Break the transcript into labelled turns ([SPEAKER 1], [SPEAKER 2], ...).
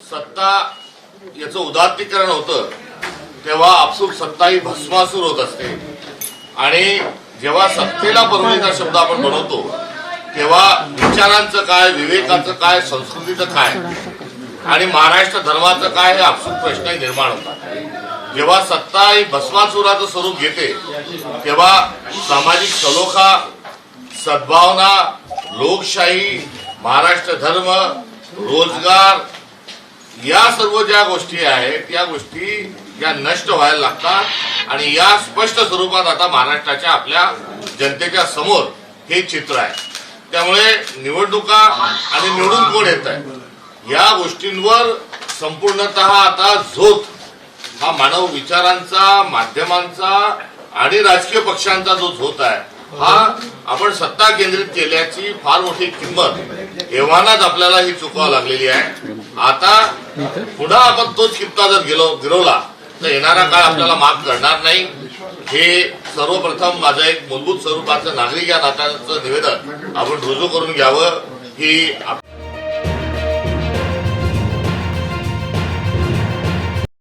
[SPEAKER 1] सत्ता याचं उदात्तीकरण होतं तेव्हा आपसूक सत्ता ही भस्मासूर होत असते. आणि जेव्हा सत्तेला परवणीचा शब्द आपण बनवतो तेव्हा विचारांचं काय विवेकाचं काय संस्कृतीचं काय आणि महाराष्ट्र धर्माचं काय हे आपसूक प्रश्न निर्माण होतात. जेव्हा सत्ता ही भस्मासुराचं स्वरूप घेते तेव्हा सामाजिक सलोखा सद्भावना लोकशाही महाराष्ट्र धर्म रोजगार या सर्व ज्या गोष्टी आहेत या गोष्टी या नष्ट व्हायला लागतात आणि या स्पष्ट स्वरूपात आता महाराष्ट्राच्या आपल्या जनतेच्या समोर हे चित्र आहे. त्यामुळे निवडणुका आणि निवडून कोण येत आहे? या गोष्टींवर संपूर्णत आता झोत हा मानव विचारांचा माध्यमांचा आणि राजकीय पक्षांचा जो झोत आहे हा आपण सत्ता केंद्रित केल्याची फार मोठी किंमत एव्हानाच आपल्याला ही चुकवा लागलेली आहे. आता पुन्हा आपण तोच कित्ता जर गेलो गिरवला तर येणारा काळ आपल्याला माफ करणार नाही. हे सर्वप्रथम माझं एक मूलभूत स्वरूपाचं नागरिक या नात्याचं निवेदन आपण रुजू करून घ्यावं ही आप-